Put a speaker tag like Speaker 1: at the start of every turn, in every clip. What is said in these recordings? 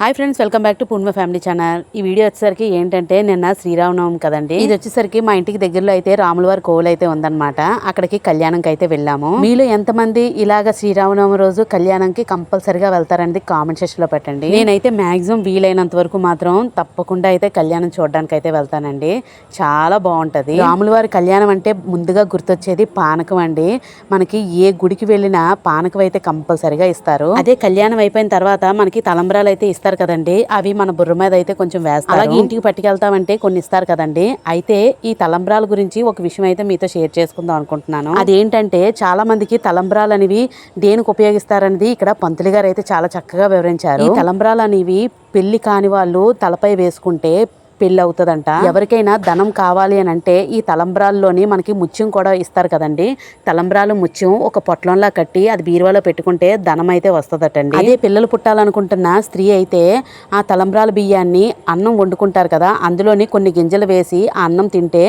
Speaker 1: Hi friends welcome back to Purna family channel ఈ video వచ్చేసరికి ఏంటంటే నిన్న శ్రీరామనవమి కదండి. ఇది వచ్చేసరికి మా ఇంటికి దగ్గరలో అయితే రాములవారి కోవులు అయితే ఉందన్నమాట. అక్కడికి కళ్యాణంకి అయితే వెళ్ళాము. మీలో ఎంతమంది ఇలాగ శ్రీరామనవమి రోజు కళ్యాణంకి కంపల్సరిగా వెళ్తారనేది కామెంట్ సెక్షన్లో పెట్టండి. నేనైతే మాక్సిమం వీలైనంత వరకు మాత్రం తప్పకుండా అయితే కళ్యాణం చూడడానికి అయితే వెళ్తానండి. చాలా బాగుంటది. రాములవారి కళ్యాణం అంటే ముందుగా గుర్తొచ్చేది పానకం అండి. మనకి ఏ గుడికి వెళ్ళినా పానకం అయితే కంపల్సరిగా ఇస్తారు. అదే కళ్యాణం అయిపోయిన తర్వాత మనకి తలంబరాలు అయితే ఇస్తారు. కదండి. అవి మన బుర్ర మీద అయితే కొంచెం వేస్తారు. అలాగే ఇంటికి పట్టుకెళ్తామంటే కొన్ని ఇస్తారు కదండి. అయితే ఈ తలంబ్రాల గురించి ఒక విషయం అయితే మీతో షేర్ చేసుకుందాం అనుకుంటున్నాను. అదేంటంటే చాలా మందికి తలంబ్రాలు అనేవి దేనికి ఉపయోగిస్తారనేది ఇక్కడ పంతులు గారు అయితే చాలా చక్కగా వివరించారు. ఈ తలంబ్రాలు అనేవి పెళ్ళి కాని వాళ్ళు తలపై వేసుకుంటే పెళ్ళి అవుతుందంట ఎవరికైనా ధనం కావాలి అని అంటే ఈ తలంబ్రాల్లోని మనకి ముత్యం కూడా ఇస్తారు కదండి. తలంబ్రాలు ముత్యం ఒక పొట్లంలా కట్టి అది బీరువాలో పెట్టుకుంటే ధనం అయితే వస్తుందటండి. అదే పిల్లలు పుట్టాలనుకుంటున్న స్త్రీ అయితే ఆ తలంబ్రాల బియ్యాన్ని అన్నం వండుకుంటారు కదా అందులోని కొన్ని గింజలు వేసి ఆ అన్నం తింటే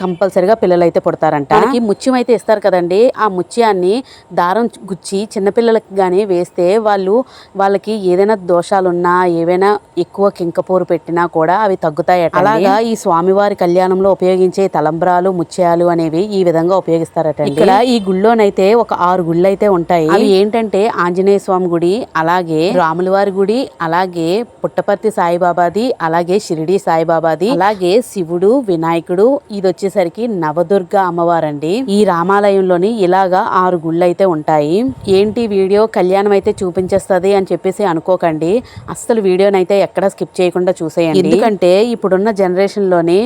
Speaker 1: కంపల్సరిగా పిల్లలు అయితే పుడతారంట. మనకి ముత్యం అయితే ఇస్తారు కదండి. ఆ ముత్యాన్ని దారం గుచ్చి చిన్నపిల్లలకి కానీ వేస్తే వాళ్ళు వాళ్ళకి ఏదైనా దోషాలున్నా ఏవైనా ఎక్కువ కింకపోరు పెట్టినా కూడా అవి తగ్గుతాయట అలాగా ఈ స్వామివారి కళ్యాణంలో ఉపయోగించే తలంబ్రాలు ముత్యాలు అనేవి ఈ విధంగా ఉపయోగిస్తారట ఇక్కడ ఈ గుళ్ళోనైతే ఒక ఆరు గుళ్ళు అయితే ఉంటాయి. అవి ఏంటంటే ఆంజనేయ స్వామి గుడి అలాగే రాముల వారి గుడి అలాగే పుట్టపర్తి సాయిబాబాది అలాగే షిరిడి సాయిబాబాది అలాగే శివుడు వినాయకుడు ఇది వచ్చేసరికి నవదుర్గ అమ్మవారండి. ఈ రామాలయంలోని ఇలాగా ఆరు గుళ్ళు అయితే ఉంటాయి. ఏంటి వీడియో? కళ్యాణం అయితే చూపించేస్తది అని చెప్పేసి అనుకోకండి. అస్సలు వీడియోనైతే ఎక్కడ స్కిప్ చేయకుండా చూసేయండి. ఎందుకంటే ఇప్పుడున్న జనరేషన్లోని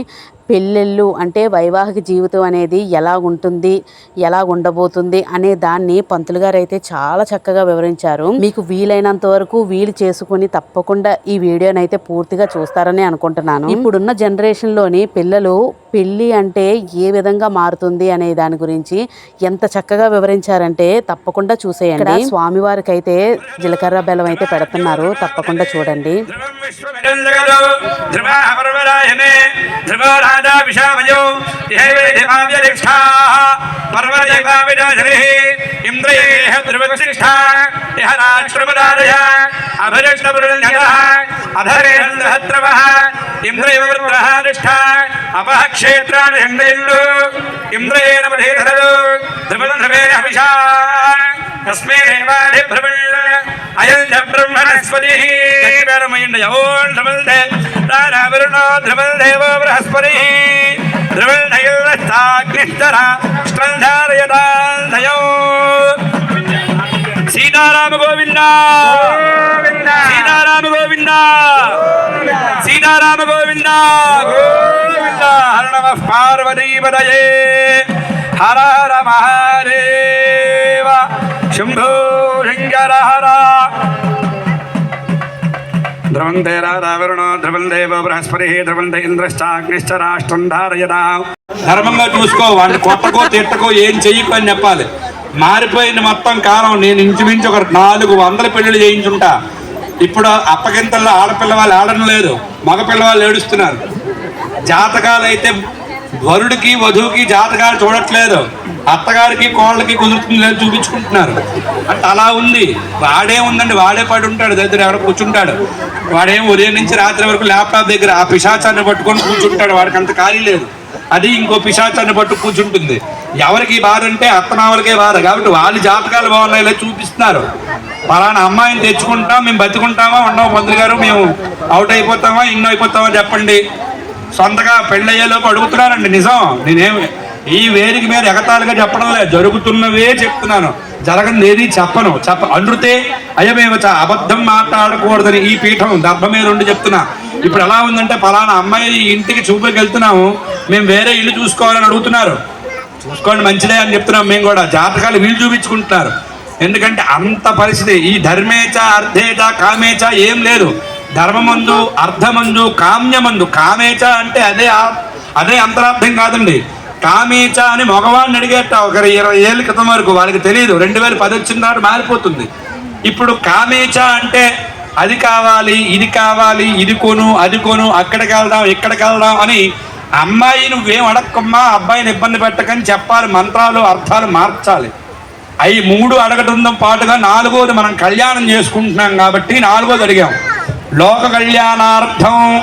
Speaker 1: పెళ్ళిళ్ళు అంటే వైవాహిక జీవితం అనేది ఎలా ఉంటుంది ఎలా ఉండబోతుంది అనే దాన్ని పంతులు గారు అయితే చాలా చక్కగా వివరించారు. మీకు వీలైనంత వరకు వీలు చేసుకుని తప్పకుండా ఈ వీడియోని అయితే పూర్తిగా చూస్తారని అనుకుంటున్నాను. ఇప్పుడున్న జనరేషన్లోని పిల్లలు పెళ్ళి అంటే ఏ విధంగా మారుతుంది అనే దాని గురించి ఎంత చక్కగా వివరించారంటే తప్పకుండా చూసేయండి. స్వామివారికి అయితే జీలకర్ర బెల్లం అయితే పెడుతున్నారు. తప్పకుండా చూడండి.
Speaker 2: ధ్రువం విశ్వమిదం జగదో ధ్రువాः పర్వరాయమే ధ్రువో రాజా విశామయో ఇహైవేదిమావ్యరిక్షాः పర్వదేవావిడాధరిः ఇంద్రయేహ ధ్రువశిష్టా ఇహ రాష్ట్రపదారయ అభిరిష్టపురుణ్యతः అధరేంద్రహత్రవः ఇంద్రయవృత్రः నిష్ఠా అపః క్షేత్రాన్ని హండయిల్లు ఇంద్రయేణ మధీధరలు ధ్రువం ధ్రువేణ హవిషా తస్మే దేవాది భ్రమణ అయం చ బ్రహ్మణస్పతి గట్టిపేరమయ్యండి ఓం ధ్రువల్ దే తారావరుణో ధ్రువల్ దేవో బృహస్పతి. ధ్రువల్ నైలస్తాగ్నిస్తర స్కంధారయదాధయో సీతారామ గోవింద. సీతారామ గోవింద. సీతారామ గోవింద. గోవింద హర నమ పార్వతీపదయే హర హర మహాదేవ. శంభో శంకర హర ధ్రువంతే రావరుణో ధ్రువం దేవ బృహస్పతి ధ్రువంత ఇంద్రశ్చాగ్నిశ్చ రాష్ట్రం ధారయదా ధర్మంగా చూసుకో వాడిని కొట్టకో తిట్టకో ఏం చెయ్యకో అని చెప్పాలి. మారిపోయిన మొత్తం కాలం నేను ఇంచుమించు ఒక నాలుగు వందల పెళ్ళిళ్ళు చేయించుంటా. ఇప్పుడు అప్పగింతల్లో ఆడపిల్ల వాళ్ళు ఆడడం లేదు మగ పిల్లవాళ్ళు ఏడుస్తున్నారు. జాతకాలు అయితే వరుడికి వధువుకి జాతకాలు చూడట్లేదు. అత్తగారికి కోళ్ళకి కుదురుతుంది లేదు చూపించుకుంటున్నారు. అంటే అలా ఉంది. వాడే ఉందండి వాడే పడి ఉంటాడు. దగ్గర ఎవడో కూర్చుంటాడు. వాడేం ఉదయం నుంచి రాత్రి వరకు ల్యాప్టాప్ దగ్గర ఆ పిశాచాన్ని పట్టుకొని కూర్చుంటాడు. వాడికి అంత ఖాళీ లేదు. అది ఇంకో పిశాచాన్ని పట్టు కూర్చుంటుంది. ఎవరికి బాధ అంటే అత్తమావలకే బాధ. కాబట్టి వాళ్ళ జాతకాలు బాగున్నాయి ఇలా చూపిస్తున్నారు. పలానా అమ్మాయిని తెచ్చుకుంటాం మేము బతుకుంటామా? ఉండవు మంత్రి గారు? మేము అవుట్ అయిపోతామా? ఇన్నో అయిపోతామా? చెప్పండి. సొంతగా పెళ్ళయ్యేలోపు అడుగుతున్నానండి నిజం. నేనేమి ఈ వేదిక మీద ఎగతాళిగా చెప్పడం లేదు జరుగుతున్నవే చెప్తున్నాను. జరగని ఏది చెప్పను. చెప్ప అనృతే అయమేవచ అబద్ధం మాట్లాడకూడదని ఈ పీఠం దర్భ మీద ఉండి చెప్తున్నా. ఇప్పుడు ఎలా ఉందంటే ఫలానా అమ్మాయి ఇంటికి చూపుకి వెళ్తున్నాము మేము వేరే ఇల్లు చూసుకోవాలని అడుగుతున్నారు. చూసుకోండి మంచిదే అని చెప్తున్నాం మేము కూడా. జాతకాలు వీళ్ళు చూపించుకుంటున్నారు. ఎందుకంటే అంత పరిస్థితి. ఈ ధర్మేచ అర్థేచ కామేచ ఏం లేదు. ధర్మమందు అర్థమందు కామ్యమందు. కామేచ అంటే అదే అదే అంతరార్థం కాదండి. కామేచ అని మగవాడిని అడిగేట ఒక ఇరవై ఏళ్ళ క్రితం వరకు వాళ్ళకి తెలియదు రెండు వేల పది వచ్చిన నాడు మారిపోతుంది. ఇప్పుడు కామేచ అంటే అది కావాలి ఇది కావాలి ఇది కొను అది కొను అక్కడికి వెళ్దాం ఇక్కడికి వెళ్దాం అని అమ్మాయి నువ్వేం అడక్కమ్మా అబ్బాయిని ఇబ్బంది పెట్టకని చెప్పాలి మంత్రాలు అర్థాలు మార్చాలి. అవి మూడు అడగటంతో పాటుగా నాలుగోది మనం కళ్యాణం చేసుకుంటున్నాం కాబట్టి నాలుగోది అడిగాం. లోక కళ్యాణార్థం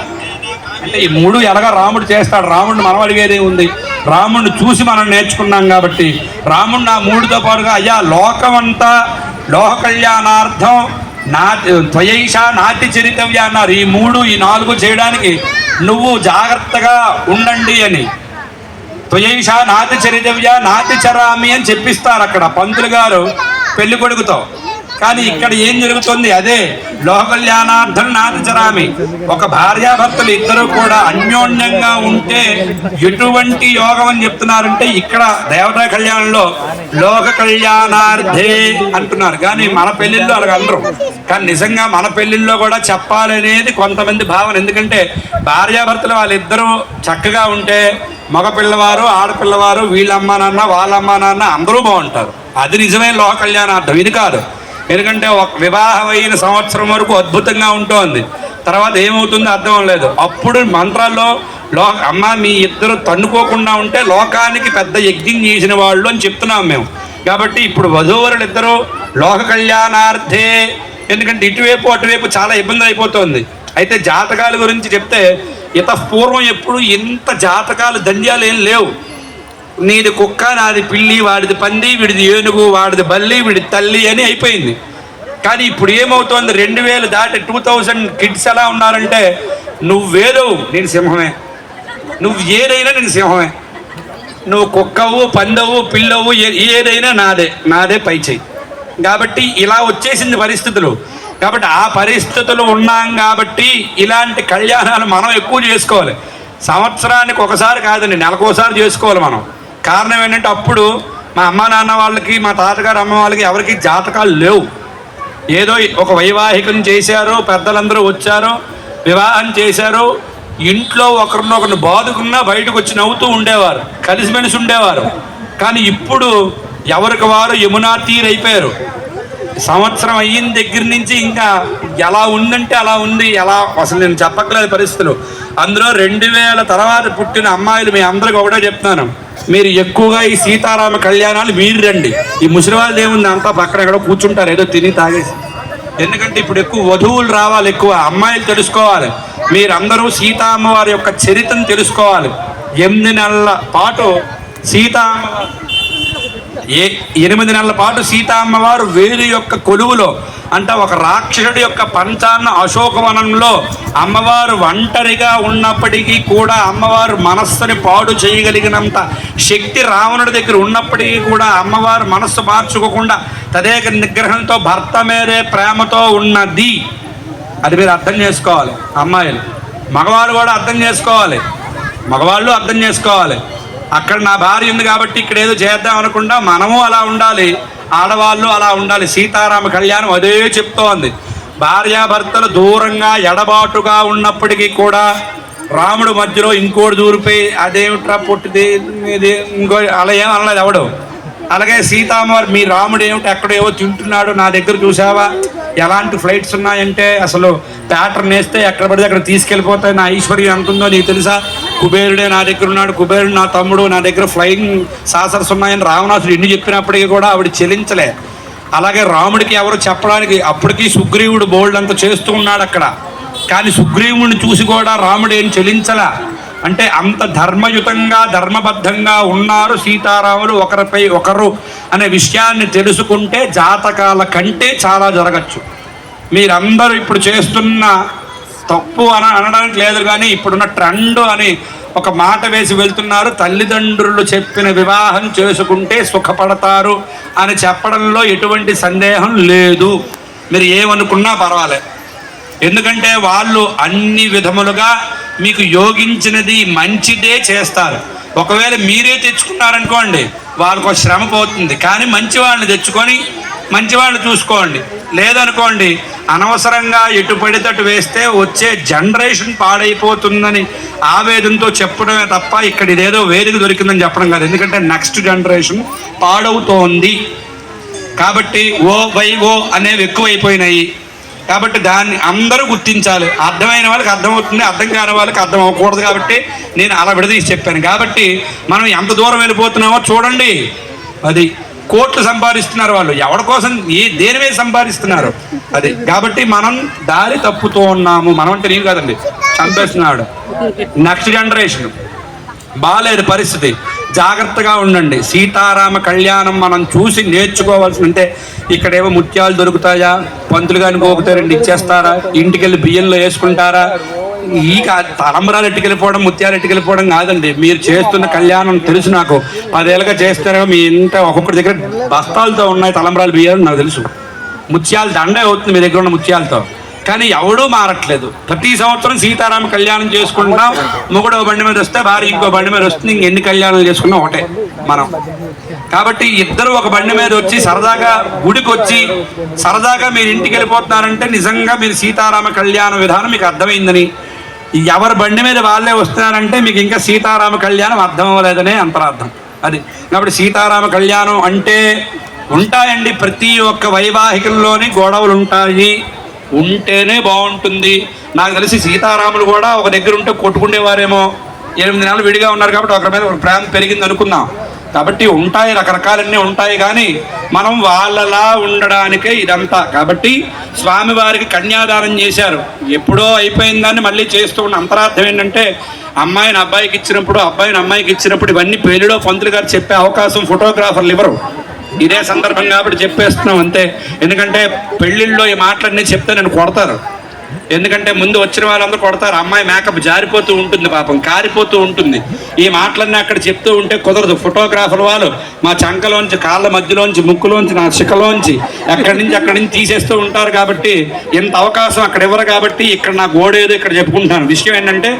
Speaker 2: అంటే ఈ మూడు ఎలాగ రాముడు చేస్తాడు? రాముడిని మనం అడిగేదే ఉంది. రాముడిని చూసి మనం నేర్చుకున్నాం కాబట్టి. రాముడు ఆ మూడుతో పాటుగా అయ్యా లోకమంతా లోక కళ్యాణార్థం నా త్వయైష నాటి చరితవ్య అన్నారు. ఈ మూడు ఈ నాలుగు చేయడానికి నువ్వు జాగ్రత్తగా ఉండండి అని. త్వయైష నాతి చరితవ్య నాతి చరామి అని చెప్పిస్తారు అక్కడ. పంతులు గారు పెళ్ళి కొడుకుతో కానీ ఇక్కడ ఏం జరుగుతుంది? అదే లోకల్యాణార్థం నాతి ఒక భార్యాభర్తలు ఇద్దరు కూడా అన్యోన్యంగా ఉంటే ఎటువంటి యోగం అని చెప్తున్నారంటే ఇక్కడ దేవతా కళ్యాణంలో లోక కళ్యాణార్థే అంటున్నారు. కానీ మన పెళ్ళిళ్ళు అలాగ అనరు. కానీ నిజంగా మన పెళ్ళిళ్ళలో కూడా చెప్పాలనేది కొంతమంది భావన. ఎందుకంటే భార్యాభర్తలు వాళ్ళిద్దరూ చక్కగా ఉంటే మగపిల్లవారు ఆడపిల్లవారు వీళ్ళమ్మ నాన్న వాళ్ళమ్మ నాన్న అందరూ బాగుంటారు. అది నిజమైన లోక కళ్యాణార్థం ఇది కాదు. ఎందుకంటే ఒక వివాహం అయిన సంవత్సరం వరకు అద్భుతంగా ఉంటుంది. తర్వాత ఏమవుతుందో అర్థం లేదు అప్పుడు మంత్రాల్లో లో అమ్మ మీ ఇద్దరు తన్నుకోకుండా ఉంటే లోకానికి పెద్ద యజ్ఞం చేసిన వాళ్ళు అని చెప్తున్నాం మేము. కాబట్టి ఇప్పుడు వధూవరులు ఇద్దరు లోక కళ్యాణార్థే. ఎందుకంటే ఇటువైపు అటువైపు చాలా ఇబ్బంది అయిపోతుంది. అయితే జాతకాల గురించి చెప్తే ఇత పూర్వం ఎప్పుడు ఇంత జాతకాలు దండ్యాలు ఏం లేవు. నీది కుక్క నాది పిల్లి వాడిది పంది వీడిది ఏనుగు వాడిది బల్లి వీడి తల్లి అని అయిపోయింది. కానీ ఇప్పుడు ఏమవుతోంది? రెండు వేలు దాటి టూ థౌజండ్ కిడ్స్ ఎలా ఉన్నారంటే నువ్వేదో నేను సింహమే. నువ్వు ఏదైనా నేను సింహమే. నువ్వు కుక్కవు పందవు పిల్లవు ఏ- ఏదైనా నాదే. నాదే పై చెయ్యి. కాబట్టి ఇలా వచ్చేసింది పరిస్థితులు. కాబట్టి ఆ పరిస్థితులు ఉన్నాం కాబట్టి ఇలాంటి కళ్యాణాలు మనం ఎక్కువ చేసుకోవాలి. సంవత్సరానికి ఒకసారి కాదండి నెలకోసారి చేసుకోవాలి మనం. కారణం ఏంటంటే అప్పుడు మా అమ్మ నాన్న వాళ్ళకి మా తాతగారు అమ్మ వాళ్ళకి ఎవరికి జాతకాలు లేవు. ఏదో ఒక వైవాహికం చేశారు పెద్దలందరూ వచ్చారు వివాహం చేశారు ఇంట్లో ఒకరినొకరిని బాదుకున్నా బయటకు వచ్చి నవ్వుతూ ఉండేవారు కలిసిమెలిసి ఉండేవారు. కానీ ఇప్పుడు ఎవరికి వారు యమునా తీరైపోయారు సంవత్సరం అయిన దగ్గర నుంచి ఇంకా ఎలా ఉందంటే అలా ఉంది ఎలా అసలు నేను చెప్పట్లేదు పరిస్థితులు. అందులో రెండు వేల తర్వాత పుట్టిన అమ్మాయిలు మీ అందరికి ఒకటే చెప్తున్నాను. మీరు ఎక్కువగా ఈ సీతారామ కళ్యాణాలు మీరు రండి ఈ ముసలివాళ్ళు ఏముంది అంతా పక్కన ఎక్కడో కూర్చుంటారు ఏదో తిని తాగేసి. ఎందుకంటే ఇప్పుడు ఎక్కువ వధువులు రావాలి ఎక్కువ అమ్మాయిలు తెలుసుకోవాలి. మీరందరూ సీతామ్మవారి యొక్క చరిత్రను తెలుసుకోవాలి. ఎనిమిది నెలల పాటు సీతామ్మ ఏ ఎనిమిది నెలల పాటు సీతామ్మవారు వేరు యొక్క కొలువులో అంటే ఒక రాక్షసుడి యొక్క పంచాన్న అశోకవనంలో అమ్మవారు ఒంటరిగా ఉన్నప్పటికీ కూడా అమ్మవారు మనస్సుని పాడు చేయగలిగినంత శక్తి రావణుడి దగ్గర ఉన్నప్పటికీ కూడా అమ్మవారు మనస్సు మార్చుకోకుండా తదేక నిగ్రహంతో భర్త మీదే ప్రేమతో ఉన్నది. అది మీరు అర్థం చేసుకోవాలి. అమ్మాయిలు మగవాళ్ళు కూడా అర్థం చేసుకోవాలి. మగవాళ్ళు అర్థం చేసుకోవాలి. అక్కడ నా భార్య ఉంది కాబట్టి ఇక్కడ ఏదో చేద్దాం అనకుండా మనము అలా ఉండాలి. ఆడవాళ్ళు అలా ఉండాలి. సీతారామ కళ్యాణం అదే చెప్తోంది. భార్యాభర్తలు దూరంగా ఎడబాటుగా ఉన్నప్పటికీ కూడా రాముడు మధ్యలో ఇంకోటి దూరిపోయి అదేమిట్రా పుట్టిది ఇది ఇంకో అలా ఏం అనలేదు ఎవడు. అలాగే సీతామారి మీ రాముడు ఏమిటి ఎక్కడేవో తింటున్నాడు నా దగ్గర చూసావా? ఎలాంటి ఫ్లైట్స్ ఉన్నాయంటే అసలు ప్యాటర్న్ వేస్తే ఎక్కడ పడితే అక్కడ తీసుకెళ్ళిపోతాయి. నా ఐశ్వర్యం ఎంత ఉందో నీకు తెలుసా? కుబేరుడే నా దగ్గర ఉన్నాడు కుబేరుడు నా తమ్ముడు నా దగ్గర ఫ్లయింగ్ సాసర్స్ ఉన్నాయని రావణాసుడు ఎన్ని చెప్పినప్పటికీ కూడా ఆవిడ చెలించలే. అలాగే రాముడికి ఎవరు చెప్పడానికి అప్పటికీ సుగ్రీవుడు బోల్డ్ అంత చేస్తూ ఉన్నాడు అక్కడ. కానీ సుగ్రీవుడిని చూసి కూడా రాముడు ఏం చెలించలా. అంటే అంత ధర్మయుతంగా ధర్మబద్ధంగా ఉన్నారు సీతారాములు ఒకరిపై ఒకరు అనే విషయాన్ని తెలుసుకుంటే జాతకాల కంటే చాలా జరగచ్చు. మీరందరూ ఇప్పుడు చేస్తున్న తప్పు అని అనడానికి లేదు కానీ ఇప్పుడున్న ట్రెండ్ అని ఒక మాట వేసి వెళ్తున్నారు. తల్లిదండ్రులు చెప్పిన వివాహం చేసుకుంటే సుఖపడతారు అని చెప్పడంలో ఎటువంటి సందేహం లేదు. మీరు ఏమనుకున్నా పర్వాలే. ఎందుకంటే వాళ్ళు అన్ని విధములుగా మీకు యోగించినది మంచిదే చేస్తారు. ఒకవేళ మీరే తెచ్చుకున్నారనుకోండి వాళ్ళకు ఒక శ్రమ పోతుంది. కానీ మంచి వాళ్ళని తెచ్చుకొని మంచివాళ్ళు చూసుకోండి. లేదనుకోండి అనవసరంగా ఎటు పడితే వేస్తే వచ్చే జనరేషన్ పాడైపోతుందని ఆవేదనతో చెప్పడమే తప్ప ఇక్కడ ఇదేదో వేదిక దొరికిందని చెప్పడం కాదు. ఎందుకంటే నెక్స్ట్ జనరేషన్ పాడవుతోంది. కాబట్టి ఓ వై ఓ అనేవి ఎక్కువైపోయినాయి. కాబట్టి దాన్ని అందరూ గుర్తించాలి. అర్థమైన వాళ్ళకి అర్థమవుతుంది అర్థం కాని వాళ్ళకి అర్థం అవ్వకూడదు కాబట్టి నేను అలా విడదీసి చెప్పాను. కాబట్టి మనం ఎంత దూరం వెళ్ళిపోతున్నామో చూడండి. అది కోట్లు సంపాదిస్తున్నారు వాళ్ళు. ఎవరి కోసం ఏ దేని మీద సంపాదిస్తున్నారు? అది. కాబట్టి మనం దారి తప్పుతూ ఉన్నాము. మనం అంటే నేను కదండి. చంపేస్తున్నాడు నెక్స్ట్ జనరేషన్ బాగాలేదు పరిస్థితి. జాగ్రత్తగా ఉండండి. సీతారామ కళ్యాణం మనం చూసి నేర్చుకోవాల్సి ఉంటే ఇక్కడేమో ముత్యాలు దొరుకుతాయా? పంతులు కానీ గోకుతారండి ఇచ్చేస్తారా? ఇంటికి వెళ్ళి బియ్యంలో వేసుకుంటారా? ఈ తలంబరాలు ఎట్టుకెళ్ళిపోవడం ముత్యాలు ఎట్టుకెళ్ళిపోవడం కాదండి. మీరు చేస్తున్న కళ్యాణం తెలుసు నాకు. పదేళ్ళగా చేస్తారో మీ ఇంత ఒక్కొక్కటి దగ్గర బస్తాలతో ఉన్నాయి తలంబరాలు బియ్యాలని నాకు తెలుసు. ముత్యాలు దండే అవుతుంది మీ దగ్గర ఉన్న ముత్యాలతో. కానీ ఎవడూ మారట్లేదు. ప్రతి సంవత్సరం సీతారామ కళ్యాణం చేసుకుంటున్నాం. మొగుడు బండి మీద వస్తే భార్య ఇంకో బండి మీద వస్తుంది. ఇంకెన్ని కళ్యాణాలు చేసుకున్నా ఒకటే మనం. కాబట్టి ఇద్దరు ఒక బండి మీద వచ్చి సరదాగా గుడికి వచ్చి సరదాగా మీరు ఇంటికి వెళ్ళిపోతున్నారంటే నిజంగా మీరు సీతారామ కళ్యాణ విధానం మీకు అర్థమైందని ఎవరి బండి మీద వాళ్ళే వస్తున్నారంటే మీకు ఇంకా సీతారామ కళ్యాణం అర్థం అవ్వలేదనే అంతరార్థం. అది కాబట్టి సీతారామ కళ్యాణం అంటే ఉంటాయండి ప్రతి ఒక్క వైవాహికంలోని గొడవలు ఉంటాయి. ఉంటేనే బాగుంటుంది. నాకు తెలిసి సీతారాములు కూడా ఒక దగ్గర ఉంటే కొట్టుకునేవారేమో ఎనిమిది నెలలు విడిగా ఉన్నారు కాబట్టి ఒకరి మీద ఒక ప్రేమ పెరిగింది అనుకుందాం. కాబట్టి ఉంటాయి రకరకాలన్నీ ఉంటాయి కానీ మనం వాళ్ళలా ఉండడానికే ఇదంతా. కాబట్టి స్వామివారికి కన్యాదానం చేశారు. ఎప్పుడో అయిపోయిందని మళ్ళీ చేస్తూ ఉన్న అంతరార్థం ఏంటంటే అమ్మాయిని అబ్బాయికి ఇచ్చినప్పుడు అబ్బాయిని అమ్మాయికి ఇచ్చినప్పుడు ఇవన్నీ పెళ్ళిలో పంతులు గారు చెప్పే అవకాశం ఫోటోగ్రాఫర్లు ఇవ్వరు. ఇదే సందర్భం కాబట్టి చెప్పేస్తున్నాం అంతే. ఎందుకంటే పెళ్ళిళ్ళలో ఈ మాటలన్నీ చెప్తే నన్ను కొడతారు. ఎందుకంటే ముందు వచ్చిన వాళ్ళందరూ కొడతారు అమ్మాయి మేకప్ జారిపోతూ ఉంటుంది పాపం కారిపోతూ ఉంటుంది. ఈ మాటలన్నీ అక్కడ చెప్తూ ఉంటే కుదరదు. ఫోటోగ్రాఫర్ వాళ్ళు మా చంకలోంచి కాళ్ళ మధ్యలోంచి ముక్కులోంచి నా చికలోంచి ఎక్కడి నుంచి అక్కడి నుంచి తీసేస్తూ ఉంటారు కాబట్టి ఇంత అవకాశం అక్కడ ఇవ్వరు కాబట్టి ఇక్కడ నా గోడేదో ఇక్కడ చెప్పుకుంటున్నాను. విషయం ఏంటంటే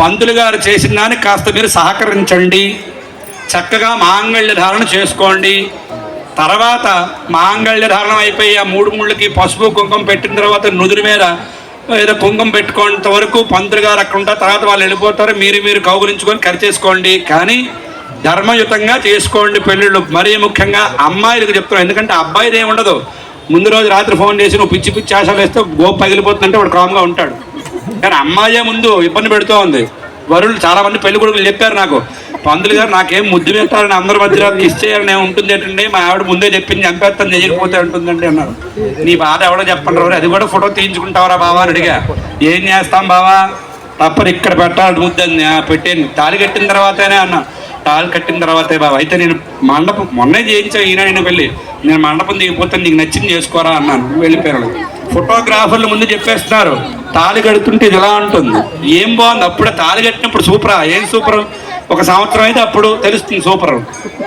Speaker 2: పంతులు గారు చేసిన దానికి కాస్త మీరు సహకరించండి. చక్కగా మాంగళ్య ధారణ చేసుకోండి. తర్వాత మాంగళ్య ధారణం అయిపోయి ఆ మూడు ముళ్ళకి పసుపు కుంకుమ పెట్టిన తర్వాత నుదురు మీద ఏదో కుంకుమ పెట్టుకునేంత వరకు పంతులు గారు అక్కడ ఉంటారు తర్వాత వాళ్ళు వెళ్ళిపోతారు. మీరు మీరు కౌగులించుకొని ఖర్చేసుకోండి కానీ ధర్మయుతంగా చేసుకోండి పెళ్ళిళ్ళు. మరీ ముఖ్యంగా అమ్మాయిలకు చెప్తున్నాను ఎందుకంటే అబ్బాయిది ఏమి ఉండదు. ముందు రోజు రాత్రి ఫోన్ చేసి నువ్వు పిచ్చి పిచ్చి ఆశలు వేస్తే గోపు పగిలిపోతుందంటే వాడు కామ్గా ఉంటాడు. కానీ అమ్మాయే ముందు ఇబ్బంది పెడుతూ ఉంది. వరులు చాలామంది పెళ్ళి కొడుకులు చెప్పారు నాకు. పందులు గారు నాకేం ముద్దు పెట్టాలని అందరి మధ్యలో కిస్ చేయాలని ఉంటుంది ఏంటండి మా ఆవిడ ముందే చెప్పింది చంపేస్తాను చేయకపోతే ఉంటుందండి అన్నారు. నీ బాధ ఎవడో చెప్పండి అది కూడా ఫోటో తీయించుకుంటావరా బావా అని అడిగా. ఏం చేస్తాం బావా? తప్పని ఇక్కడ పెట్టాలి ముద్దని పెట్టాను తాళి కట్టిన తర్వాతనే అన్నా. తాళి కట్టిన తర్వాతే బాబా అయితే నేను మండపం మొన్నే చేయించా ఈయన నేను వెళ్ళి నేను మండపం దిగిపోతే నీకు నచ్చింది చేసుకోరా అన్నాను వెళ్ళిపోయాను ఫోటోగ్రాఫర్లు ముందు చెప్పేస్తున్నారు తాళి కడుతుంటే ఇది ఎలా ఉంటుంది ఏం బాగుంది? అప్పుడే తాళి కట్టినప్పుడు సూపరా? ఏం సూపర్? ఒక సంవత్సరం అయితే అప్పుడు తెలుస్తుంది సూపర్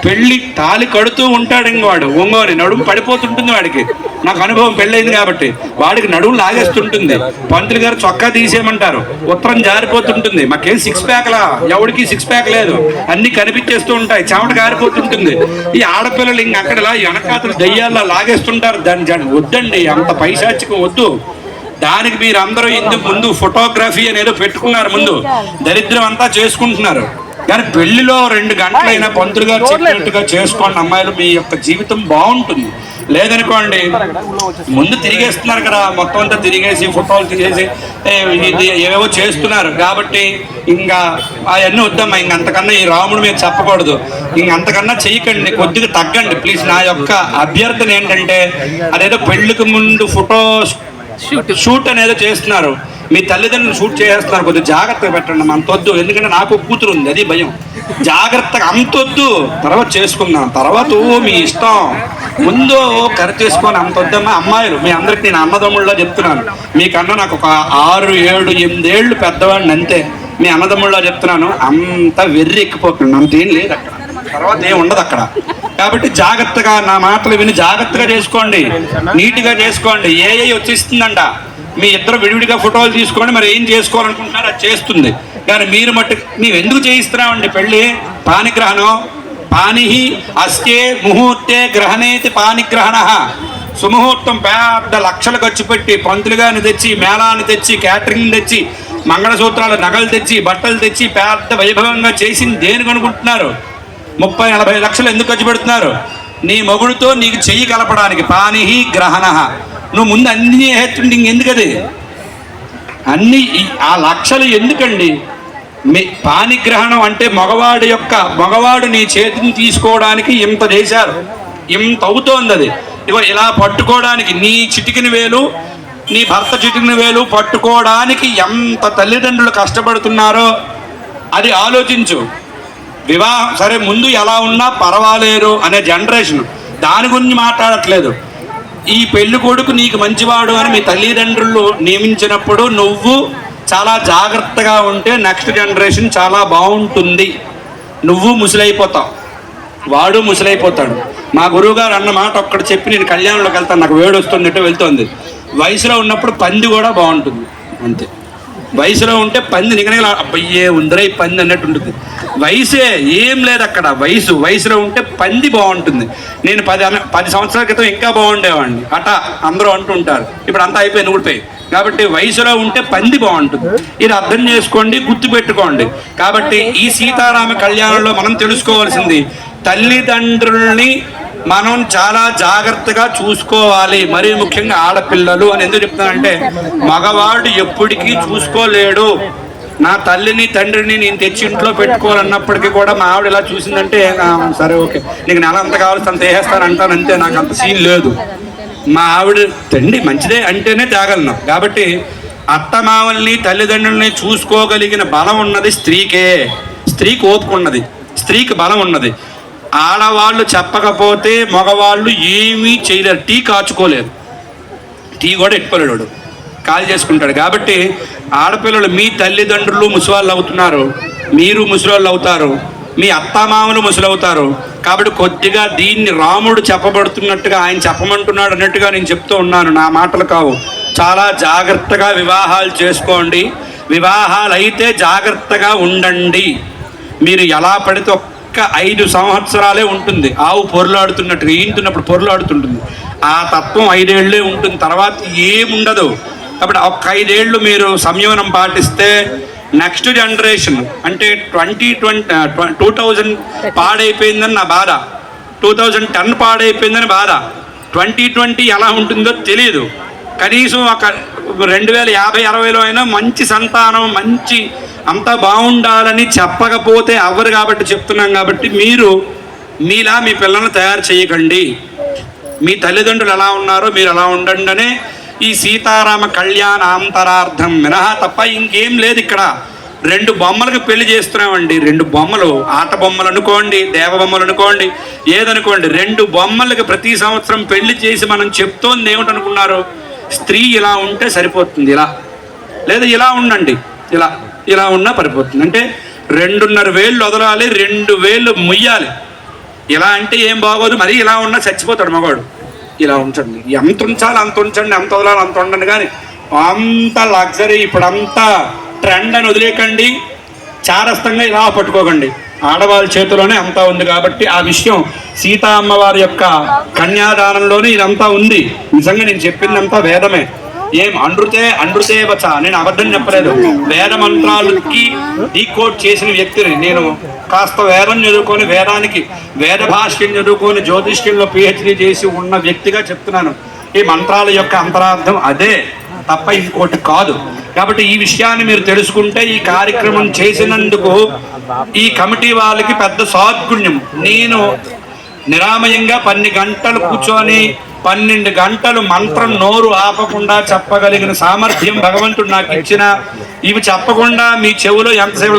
Speaker 2: పెళ్ళి తాళి కడుతూ ఉంటాడు ఇంక వాడు. ఒంగోని నడుము పడిపోతుంటుంది వాడికి. నాకు అనుభవం పెళ్ళైంది కాబట్టి వాడికి నడుము లాగేస్తుంటుంది. పంతులు గారు చొక్కా తీసేయమంటారు. ఉత్తరం జారిపోతుంటుంది. మాకేం సిక్స్ ప్యాక్లా ఎవడికి సిక్స్ ప్యాక్ లేదు. అన్ని కనిపించేస్తూ ఉంటాయి. చెమట గారిపోతుంటుంది ఈ ఆడపిల్లలు ఇంక అక్కడ వెనకాతలు దయ్యాల్లో లాగేస్తుంటారు. దాన్ని దాన్ని వద్దండి అంత పైశాచికం వద్దు. దానికి మీరు అందరూ ఇందుకు ముందు ఫోటోగ్రఫీ అనేదో పెట్టుకున్నారు ముందు. దరిద్రం అంతా చేసుకుంటున్నారు. కానీ పెళ్ళిలో రెండు గంటలైనా పంతులు గారు చెప్పినట్టుగా చేసుకోండి అమ్మాయిలు మీ యొక్క జీవితం బాగుంటుంది. లేదనుకోండి ముందు తిరిగేస్తున్నారు కదా మొత్తం అంతా తిరిగేసి ఫోటోలు తీసేసి ఏవేవో చేస్తున్నారు. కాబట్టి ఇంకా అవన్నీ వద్దమ్మా ఇంక అంతకన్నా ఈ రాముడు మీరు చెప్పకూడదు. ఇంక అంతకన్నా చేయకండి కొద్దిగా తగ్గండి. ప్లీజ్ నా యొక్క అభ్యర్థన ఏంటంటే అదేదో పెళ్ళికి ముందు ఫోటో షూట్ అనేది చేస్తున్నారు. మీ తల్లిదండ్రులు షూట్ చేస్తున్నారు కొద్దిగా జాగ్రత్తగా పెట్టండి అంతొద్దు ఎందుకంటే నాకు కూతురు ఉంది అది భయం. జాగ్రత్తగా అంతొద్దు తర్వాత చేసుకుందాం. తర్వాత మీ ఇష్టం. ముందు కరెక్ట్ చేసుకొని అంతొద్దమ్మా అమ్మాయిలు మీ అందరికి నేను అన్నదమ్ముళ్ళలో చెప్తున్నాను. మీకన్నా నాకు ఒక ఆరు ఏడు ఎనిమిదేళ్ళు పెద్దవాడిని అంతే. మీ అన్నదమ్ముళ్ళలో చెప్తున్నాను అంత వెర్రి ఎక్కిపోతుంది అంతేం లేదు అక్కడ. తర్వాత ఏం ఉండదు అక్కడ. కాబట్టి జాగ్రత్తగా నా మాటలు విని జాగ్రత్తగా చేసుకోండి. నీట్గా చేసుకోండి. ఏఐ ఏ వచ్చేస్తుందంట? మీ ఇద్దరు విడివిడిగా ఫోటోలు తీసుకోండి మరి ఏం చేసుకోవాలనుకుంటున్నారు? అది చేస్తుంది. కానీ మీరు మట్టు మేము ఎందుకు చేయిస్తున్నామండి పెళ్ళి? పానిగ్రహణం. పానిహి అస్కే ముహూర్తే గ్రహణేతి పానిగ్రహణ. సుముహూర్తం పెద్ద లక్షలు ఖర్చు పెట్టి పంతులుగాని తెచ్చి మేళాన్ని తెచ్చి క్యాటరింగ్ తెచ్చి మంగళసూత్రాలు నగలు తెచ్చి బట్టలు తెచ్చి పెద్ద వైభవంగా చేసింది దేనికి అనుకుంటున్నారు? ముప్పై నలభై లక్షలు ఎందుకు ఖర్చు పెడుతున్నారు? నీ మొగుడుతో నీకు చెయ్యి కలపడానికి. పానిహి గ్రహణ. నువ్వు ముందు అన్ని హెచ్చుండి ఇంకెందుకది? అన్ని ఆ లక్షలు ఎందుకండి? మీ పానిగ్రహణం అంటే మగవాడి యొక్క మగవాడు నీ చేతిని తీసుకోవడానికి ఇంత చేశారు. ఇంత అవుతోంది అది. ఇగో ఇలా పట్టుకోవడానికి నీ చిటికిన వేలు నీ భర్త చిటికిన వేలు పట్టుకోవడానికి ఎంత తల్లిదండ్రులు కష్టపడుతున్నారో అది ఆలోచించు. వివాహం సరే ముందు ఎలా ఉన్నా పర్వాలేరు అనే జనరేషన్. దాని గురించి మాట్లాడట్లేదు. ఈ పెళ్ళి కొడుకు నీకు మంచివాడు అని మీ తల్లిదండ్రులు నియమించినప్పుడు నువ్వు చాలా జాగ్రత్తగా ఉంటే నెక్స్ట్ జనరేషన్ చాలా బాగుంటుంది. నువ్వు ముసలైపోతావు. వాడు ముసలైపోతాడు. మా గురువు గారు అన్న మాట ఒక్కడ చెప్పి నేను కళ్యాణంలోకి వెళ్తాను. నాకు వేడి వస్తున్నట్టు వెళ్తుంది. వయసులో ఉన్నప్పుడు పంది కూడా బాగుంటుంది. అంతే. వయసులో ఉంటే పంది నిగనగల అబ్బయ్యే ఉందిరా ఈ పంది అన్నట్టు ఉంటుంది వయసే ఏం లేదు అక్కడ. వయసు వయసులో ఉంటే పంది బాగుంటుంది. నేను పది పది సంవత్సరాల క్రితం ఇంకా బాగుండేవాడిని. అట అందరూ అంటుంటారు ఇప్పుడు అంతా అయిపోయింది ఊడిపోయి. కాబట్టి వయసులో ఉంటే పంది బాగుంటుంది. ఇది అర్థం చేసుకోండి గుర్తు పెట్టుకోండి. కాబట్టి ఈ సీతారామ కళ్యాణంలో మనం తెలుసుకోవాల్సింది తల్లిదండ్రుల్ని మనం చాలా జాగ్రత్తగా చూసుకోవాలి. మరీ ముఖ్యంగా ఆడపిల్లలు అని ఎందుకు చెప్తానంటే మగవాడు ఎప్పటికీ చూసుకోలేడు. నా తల్లిని తండ్రిని నేను తెచ్చి ఇంట్లో పెట్టుకోవాలన్నప్పటికీ కూడా మా ఆవిడ ఇలా చూసిందంటే సరే ఓకే. నీకు నెల అంత కావాల్సి అంత వేసేస్తాను అంటాను అంతే నాకు అంత సీన్ లేదు. మా ఆవిడ తండ్రి మంచిదే అంటేనే తేగలను. కాబట్టి అత్తమావల్ని తల్లిదండ్రుల్ని చూసుకోగలిగిన బలం ఉన్నది స్త్రీకే. స్త్రీకి ఓపుకున్నది స్త్రీకి బలం ఉన్నది. ఆడవాళ్ళు చెప్పకపోతే మగవాళ్ళు ఏమీ చేయలేరు. టీ కాచుకోలేరు. టీ కూడా ఎట్టుకోలేడు వాడు. కాల్ చేసుకుంటాడు. కాబట్టి ఆడపిల్లలు మీ తల్లిదండ్రులు ముసివాళ్ళు అవుతున్నారు. మీరు ముసలోళ్ళు అవుతారు. మీ అత్తామామలు ముసలవుతారు కాబట్టి కొద్దిగా దీన్ని రాముడు చెప్పబడుతున్నట్టుగా ఆయన చెప్పమంటున్నాడు అన్నట్టుగా నేను చెప్తూ ఉన్నాను. నా మాటలు కావు. చాలా జాగ్రత్తగా వివాహాలు చేసుకోండి. వివాహాలు అయితే జాగ్రత్తగా ఉండండి. మీరు ఎలా పడితే ఒక్క ఐదు సంవత్సరాలే ఉంటుంది. ఆవు పొరలాడుతున్నట్టుగా ఈంటున్నప్పుడు పొరలాడుతుంటుంది. ఆ తత్వం ఐదేళ్ళే ఉంటుంది. తర్వాత ఏముండదు. కాబట్టి ఒక్క ఐదేళ్ళు మీరు సంయమనం పాటిస్తే నెక్స్ట్ జనరేషన్ అంటే ట్వంటీ ట్వంటీ టూ థౌజండ్ పాడైపోయిందని నా బాధ. టూ థౌజండ్ టెన్ పాడైపోయిందని బాధ. ట్వంటీ ట్వంటీ ఎలా ఉంటుందో తెలియదు కనీసం ఒక రెండు వేల యాభై అరవైలో అయినా మంచి సంతానం మంచి అంతా బాగుండాలని చెప్పకపోతే అవ్వరు కాబట్టి చెప్తున్నాం కాబట్టి మీరు మీలా మీ పిల్లల్ని తయారు చేయకండి. మీ తల్లిదండ్రులు ఎలా ఉన్నారో మీరు ఎలా ఉండండి అనే ఈ సీతారామ కళ్యాణ అంతరార్థం మినహా తప్ప ఇంకేం లేదు ఇక్కడ. రెండు బొమ్మలకు పెళ్ళి చేస్తున్నామండి. రెండు బొమ్మలు ఆట బొమ్మలు అనుకోండి దేవ బొమ్మలు అనుకోండి ఏదనుకోండి రెండు బొమ్మలకు ప్రతి సంవత్సరం పెళ్ళి చేసి మనం చెప్తోంది ఏమిటనుకున్నారు? స్త్రీ ఇలా ఉంటే సరిపోతుంది ఇలా. లేదా ఇలా ఉండండి ఇలా ఇలా ఉన్నా పడిపోతుంది అంటే రెండున్నర వేళ్ళు వదలాలి రెండు వేళ్ళు ముయ్యాలి. ఇలా అంటే ఏం బాగోదు మరి ఇలా ఉన్నా చచ్చిపోతాడు మగవాడు. ఇలా ఉంచండి. ఎంత ఉంచాలి అంత ఉంచండి అంత వదలాలి అంత ఉండండి కానీ అంత లగ్జరీ ఇప్పుడు అంతా ట్రెండ్ అని వదిలేకండి చారస్తంగా ఇలా పట్టుకోకండి. ఆడవాళ్ళ చేతిలోనే అంతా ఉంది కాబట్టి ఆ విషయం సీతా అమ్మవారి యొక్క కన్యాదానంలోనే ఇదంతా ఉంది. నిజంగా నేను చెప్పిందంతా వేదమే. ఏం అండ్రుతే అండ్రుతే వచ నేను అబద్ధం చెప్పలేదు. వేద మంత్రాలకి డీకోడ్ చేసిన వ్యక్తిని నేను కాస్త వేదం చదువుకొని వేదానికి వేద భాష్యం చదువుకొని జ్యోతిష్యంలో పిహెచ్డి చేసి ఉన్న వ్యక్తిగా చెప్తున్నాను. ఈ మంత్రాల యొక్క అంతరార్థం అదే. తప్ప ఇంకోటి కాదు. కాబట్టి ఈ విషయాన్ని మీరు తెలుసుకుంటే ఈ కార్యక్రమం చేసినందుకు ఈ కమిటీ వాళ్ళకి పెద్ద సాద్గుణ్యం. నేను నిరామయంగా పన్ని గంటలు కూర్చొని పన్నెండు గంటలు మంత్రం నోరు ఆపకుండా చెప్పగలిగిన సామర్థ్యం భగవంతుడు నాకు ఇచ్చిన. ఇవి చెప్పకుండా మీ చెవులో ఎంతసేపు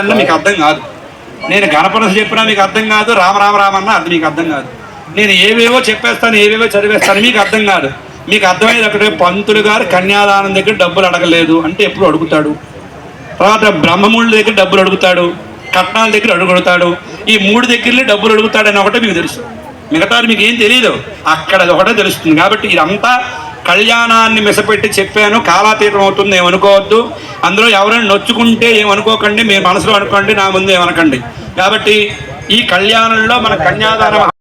Speaker 2: అన్న మీకు అర్థం కాదు. నేను గణపనసు చెప్పినా మీకు అర్థం కాదు రామ రామ అది మీకు అర్థం కాదు. నేను ఏవేవో చెప్పేస్తాను ఏవేవో చదివేస్తాను మీకు అర్థం కాదు. మీకు అర్థమైంది ఒకటే పంతులు గారు కన్యాదానం దగ్గర డబ్బులు అడగలేదు అంటే ఎప్పుడు అడుగుతాడు? తర్వాత బ్రహ్మముళ్ళ దగ్గర డబ్బులు అడుగుతాడు కట్నాల దగ్గర అడుగుతాడు ఈ మూడు దగ్గరలే డబ్బులు అడుగుతాడని ఒకటే మీకు తెలుసు. మిగతా మీకు ఏం తెలియదు అక్కడ ఒకటే తెలుస్తుంది. కాబట్టి ఇదంతా కళ్యాణాన్ని మిసపెట్టి చెప్పాను. కాలాతీతం అవుతుంది ఏమనుకోవద్దు. అందులో ఎవరైనా నొచ్చుకుంటే ఏమనుకోకండి మీరు మనసులో అనుకోండి నా ముందు ఏమనకండి. కాబట్టి ఈ కళ్యాణంలో మన కన్యాదానం